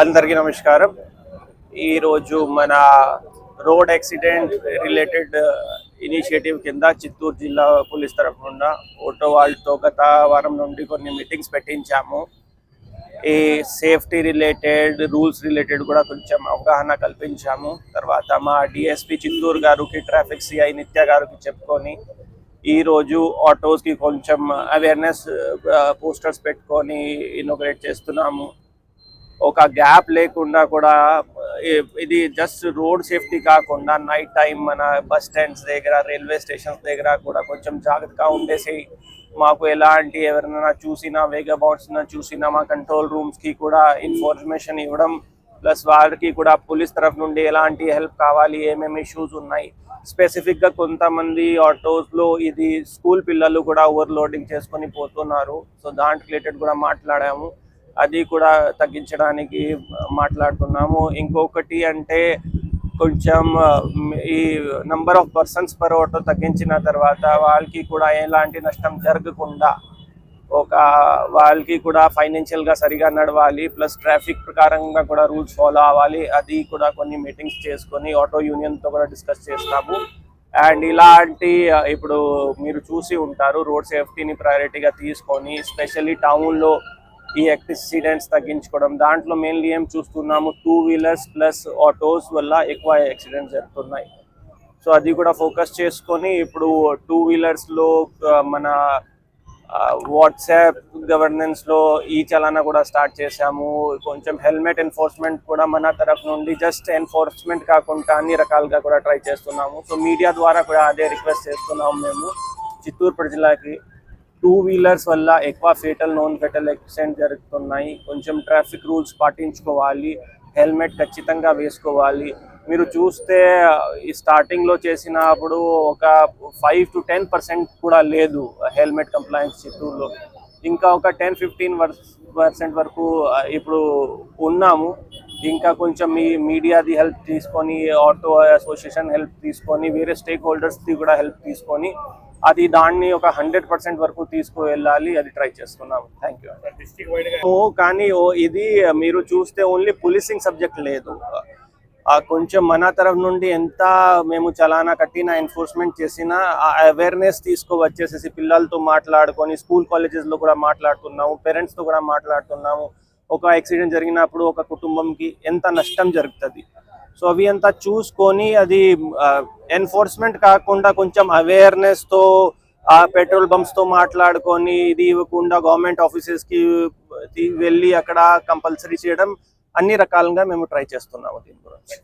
అందరికీ నమస్కారం. ఈరోజు మన రోడ్ యాక్సిడెంట్ రిలేటెడ్ ఇనిషియేటివ్ కింద చిత్తూరు జిల్లా పోలీస్ తరఫున ఆటో వాళ్ళతో గత వారం నుండి కొన్ని మీటింగ్స్ పెట్టించాము. ఈ సేఫ్టీ రిలేటెడ్ రూల్స్ రిలేటెడ్ కూడా కొంచెం అవగాహన కల్పించాము. తర్వాత మా డిఎస్పి చిత్తూరు గారికి ట్రాఫిక్ సిఐ నిత్య గారికి చెప్పుకొని ఈ రోజు ఆటోస్కి కొంచెం అవేర్నెస్ పోస్టర్స్ పెట్టుకొని ఇన్నోగ్రేట్ చేస్తున్నాము. ఒక గ్యాప్ లేకుండా కూడా ఇది జస్ట్ రోడ్ సేఫ్టీ కాకుండా నైట్ టైం మన బస్ స్టాండ్స్ దగ్గర రైల్వే స్టేషన్స్ దగ్గర కూడా కొంచెం జాగ్రత్తగా ఉండేసి మాకు ఎలాంటి ఎవరైనా చూసినా వేగ చూసినా మా కంట్రోల్ రూమ్స్కి కూడా ఇన్ఫర్మేషన్ ఇవ్వడం ప్లస్ వాళ్ళకి కూడా పోలీస్ తరఫు నుండి ఎలాంటి హెల్ప్ కావాలి ఏమేమి ఇష్యూస్ ఉన్నాయి. స్పెసిఫిక్గా కొంతమంది ఆటోస్లో ఇది స్కూల్ పిల్లలు కూడా ఓవర్లోడింగ్ చేసుకొని పోతున్నారు. సో దాంట్ రిలేటెడ్ కూడా మాట్లాడాము. అది కూడా తగ్గించడానికి మాట్లాడుతున్నాము. ఇంకొకటి అంటే కొంచెం ఈ number of persons per auto తగ్గించిన తర్వాత వాళ్ళకి కూడా ఎలాంటి నష్టం జరగకుండా ఒక వాళ్ళకి కూడా ఫైనాన్షియల్గా సరిగా నడవాలి ప్లస్ ట్రాఫిక్ ప్రకారంగా కూడా రూల్స్ ఫాలో అవ్వాలి. అది కూడా కొన్ని మీటింగ్స్ చేసుకొని ఆటో యూనియన్తో కూడా డిస్కస్ చేస్తాము. అండ్ ఇలాంటి ఇప్పుడు మీరు చూసి ఉంటారు రోడ్ సేఫ్టీని ప్రయారిటీగా తీసుకొని స్పెషల్లీ టౌన్లో ఈ యాక్సిడెంట్స్ తగ్గించుకోవడం. దాంట్లో మెయిన్లీ ఏం చూస్తున్నాము? టూ వీలర్స్ ప్లస్ ఆటోస్ వల్ల ఎక్కువ యాక్సిడెంట్స్ జరుగుతున్నాయి. సో అది కూడా ఫోకస్ చేసుకొని ఇప్పుడు టూ వీలర్స్లో మన వాట్సాప్ గవర్నెన్స్లో ఈ చలానా కూడా స్టార్ట్ చేశాము. కొంచెం హెల్మెట్ ఎన్ఫోర్స్మెంట్ కూడా మన తరఫు నుండి జస్ట్ ఎన్ఫోర్స్మెంట్ కాకుండా అన్ని రకాలుగా కూడా ట్రై చేస్తున్నాము. సో మీడియా ద్వారా కూడా అదే రిక్వెస్ట్ చేస్తున్నాము మేము. చిత్తూరు ప్రజలకి టూ వీలర్స్ వల్ల ఎక్కువ ఫేటల్ నాన్ ఫేటల్ యాక్సిడెంట్ జరుగుతున్నాయి. కొంచెం ట్రాఫిక్ రూల్స్ పాటించుకోవాలి. హెల్మెట్ ఖచ్చితంగా వేసుకోవాలి. మీరు చూస్తే ఈ స్టార్టింగ్లో చేసినప్పుడు ఒక ఫైవ్ టు టెన్ పర్సెంట్ కూడా లేదు హెల్మెట్ కంప్లైన్స్ చిత్తూరులో. ఇంకా ఒక టెన్ ఫిఫ్టీన్ పర్సెంట్ వరకు ఇప్పుడు ఉన్నాము. ఇంకా కొంచెం మీ మీడియాది హెల్ప్ తీసుకొని ఆటో అసోసియేషన్ హెల్ప్ తీసుకొని వేరే స్టేక్ హోల్డర్స్ది కూడా హెల్ప్ తీసుకొని అది దాన్ని ఒక హండ్రెడ్ పర్సెంట్ వరకు తీసుకువెళ్ళాలి అది ట్రై చేస్తున్నాము. థ్యాంక్ యూ ఓ కానీ ఓ ఇది మీరు చూస్తే ఓన్లీ పోలీసింగ్ సబ్జెక్ట్ లేదు. ఆ కొంచెం మన తరఫు నుండి ఎంత మేము చలానా కట్టిన ఎన్ఫోర్స్మెంట్ చేసినా ఆ అవేర్నెస్ తీసుకువచ్చేసేసి పిల్లలతో మాట్లాడుకొని స్కూల్ కాలేజెస్లో కూడా మాట్లాడుతున్నాము పేరెంట్స్తో కూడా మాట్లాడుతున్నాము. ఒక యాక్సిడెంట్ జరిగినప్పుడు ఒక కుటుంబంకి ఎంత నష్టం జరుగుతుంది? సో అవి అంతా చూసుకొని అది ఎన్ఫోర్స్మెంట్ కాకుండా కొంచెం అవేర్నెస్తో ఆ పెట్రోల్ బంప్స్తో మాట్లాడుకొని ఇది ఇవ్వకుండా గవర్నమెంట్ ఆఫీసెస్కి వెళ్ళి అక్కడ కంపల్సరీ చేయడం అన్ని రకాలుగా మేము ట్రై చేస్తున్నాము దీని గురించి.